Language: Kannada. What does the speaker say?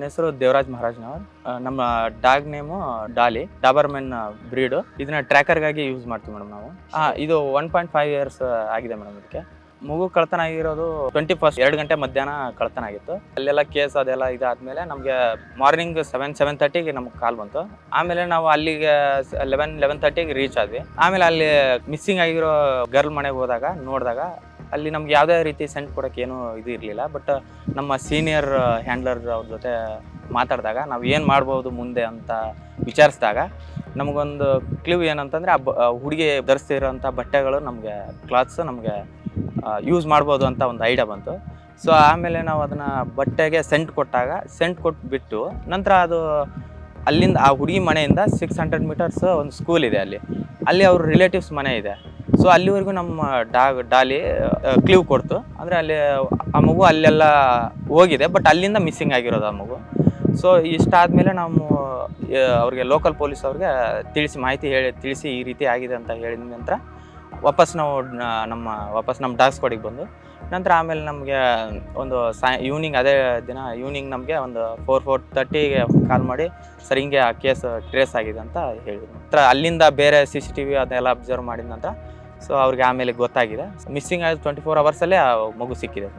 ನನ್ನ ಹೆಸರು ದೇವರಾಜ್ ಮಹಾರಾಜ್ನವರ್ ನಮ್ಮ dog name Dolly doberman breed. ಇದನ್ನ ಟ್ರ್ಯಾಕರ್ಗಾಗಿ ಯೂಸ್ ಮಾಡ್ತೀವಿ ಮೇಡಮ್ ನಾವು. ಆ, ಇದು ಒನ್ ಪಾಯಿಂಟ್ ಫೈವ್ ಇಯರ್ಸ್ ಆಗಿದೆ ಮೇಡಮ್ ಇದಕ್ಕೆ. ಮಗು ಕಳ್ತನ ಆಗಿರೋದು ಟ್ವೆಂಟಿ ಫಸ್ಟ್ ಎರಡು ಗಂಟೆ ಮಧ್ಯಾಹ್ನ ಕಳ್ತನ ಆಗಿತ್ತು. ಅಲ್ಲೆಲ್ಲ ಕೇಸ್ ಅದೆಲ್ಲ ಇದಾದ್ಮೇಲೆ ನಮಗೆ ಮಾರ್ನಿಂಗ್ ಸೆವೆನ್ ಸೆವೆನ್ ತರ್ಟಿಗೆ ನಮ್ಗೆ ಕಾಲ್ ಬಂತು. ಆಮೇಲೆ ನಾವು ಅಲ್ಲಿಗೆ ಲೆವೆನ್ ಲೆವೆನ್ ತರ್ಟಿಗೆ ರೀಚ್ ಆದ್ವಿ. ಆಮೇಲೆ ಅಲ್ಲಿ ಮಿಸ್ಸಿಂಗ್ ಆಗಿರೋ ಗರ್ಲ್ ಮನೆಗೆ ಹೋದಾಗ ನೋಡಿದಾಗ ಅಲ್ಲಿ ನಮ್ಗೆ ಯಾವುದೇ ರೀತಿ ಸೆಂಟ್ ಕೊಡೋಕೆ ಏನೂ ಇದು ಇರಲಿಲ್ಲ ಬಟ್ ನಮ್ಮ ಸೀನಿಯರ್ ಹ್ಯಾಂಡ್ಲರ್ ಅವ್ರ ಜೊತೆ ಮಾತಾಡಿದಾಗ ನಾವು ಏನು ಮಾಡ್ಬೋದು ಮುಂದೆ ಅಂತ ವಿಚಾರಿಸಿದಾಗ ನಮಗೊಂದು ಕ್ಲಿವ್ ಏನಂತಂದರೆ ಆ ಬ ಹುಡುಗಿ ಧರಿಸ್ತಿರೋಂಥ ಬಟ್ಟೆಗಳು ನಮಗೆ ಕ್ಲಾತ್ಸ್ ನಮಗೆ ಯೂಸ್ ಮಾಡ್ಬೋದು ಅಂತ ಒಂದು ಐಡಿಯಾ ಬಂತು. ಸೊ ಆಮೇಲೆ ನಾವು ಅದನ್ನು ಬಟ್ಟೆಗೆ ಸೆಂಟ್ ಕೊಟ್ಟಾಗ ಸೆಂಟ್ ಕೊಟ್ಬಿಟ್ಟು ನಂತರ ಅದು ಅಲ್ಲಿಂದ ಆ ಹುಡುಗಿ ಮನೆಯಿಂದ ಸಿಕ್ಸ್ ಹಂಡ್ರೆಡ್ ಮೀಟರ್ಸ್ ಒಂದು ಸ್ಕೂಲ್ ಇದೆ ಅಲ್ಲಿ. ಅಲ್ಲಿ ಅವ್ರ ರಿಲೇಟಿವ್ಸ್ ಮನೆ ಇದೆ. ಸೊ ಅಲ್ಲಿವರೆಗೂ ನಮ್ಮ ಡಾಗ್, ಡಾಲಿ ಕ್ಲೀವ್ ಕೊಡ್ತು. ಅಂದರೆ ಅಲ್ಲಿ ಆ ಮಗು ಅಲ್ಲೆಲ್ಲ ಹೋಗಿದೆ ಬಟ್ ಅಲ್ಲಿಂದ ಮಿಸ್ಸಿಂಗ್ ಆಗಿರೋದು ಆ ಮಗು. ಸೊ ಇಷ್ಟಾದಮೇಲೆ ನಾವು ಅವ್ರಿಗೆ ಲೋಕಲ್ ಪೊಲೀಸ್ ಅವ್ರಿಗೆ ತಿಳಿಸಿ, ಮಾಹಿತಿ ಹೇಳಿ, ತಿಳಿಸಿ ಈ ರೀತಿ ಆಗಿದೆ ಅಂತ ಹೇಳಿದ ನಂತರ ವಾಪಸ್ ನಾವು ನಮ್ಮ, ವಾಪಸ್ ನಮ್ಮ ಡಾಗ್ ಸ್ಕ್ವಾಡಿಗೆ ಬಂದು. ನಂತರ ಆಮೇಲೆ ನಮಗೆ ಒಂದು ಸಾಯ ಈವ್ನಿಂಗ್ ಅದೇ ದಿನ ಈವ್ನಿಂಗ್ ನಮಗೆ ಒಂದು ಫೋರ್ ಫೋರ್ ತರ್ಟಿಗೆ ಕಾಲ್ ಮಾಡಿ, ಸರ್, ಹಿಂಗೆ ಆ ಕೇಸ್ ಟ್ರೇಸ್ ಆಗಿದೆ ಅಂತ ಹೇಳಿದ್ರು. ನಂತರ ಅಲ್ಲಿಂದ ಬೇರೆ ಸಿ ಸಿ ಟಿ ವಿ ಅದನ್ನೆಲ್ಲ ಅಬ್ಸರ್ವ್ ಮಾಡಿದ ನಂತರ ಸೊ ಅವ್ರಿಗೆ ಆಮೇಲೆ ಗೊತ್ತಾಗಿದೆ. ಮಿಸ್ಸಿಂಗ್ ಆದ ಟ್ವೆಂಟಿ ಫೋರ್ ಅವರ್ಸಲ್ಲೇ ಮಗು ಸಿಕ್ಕಿದೆ.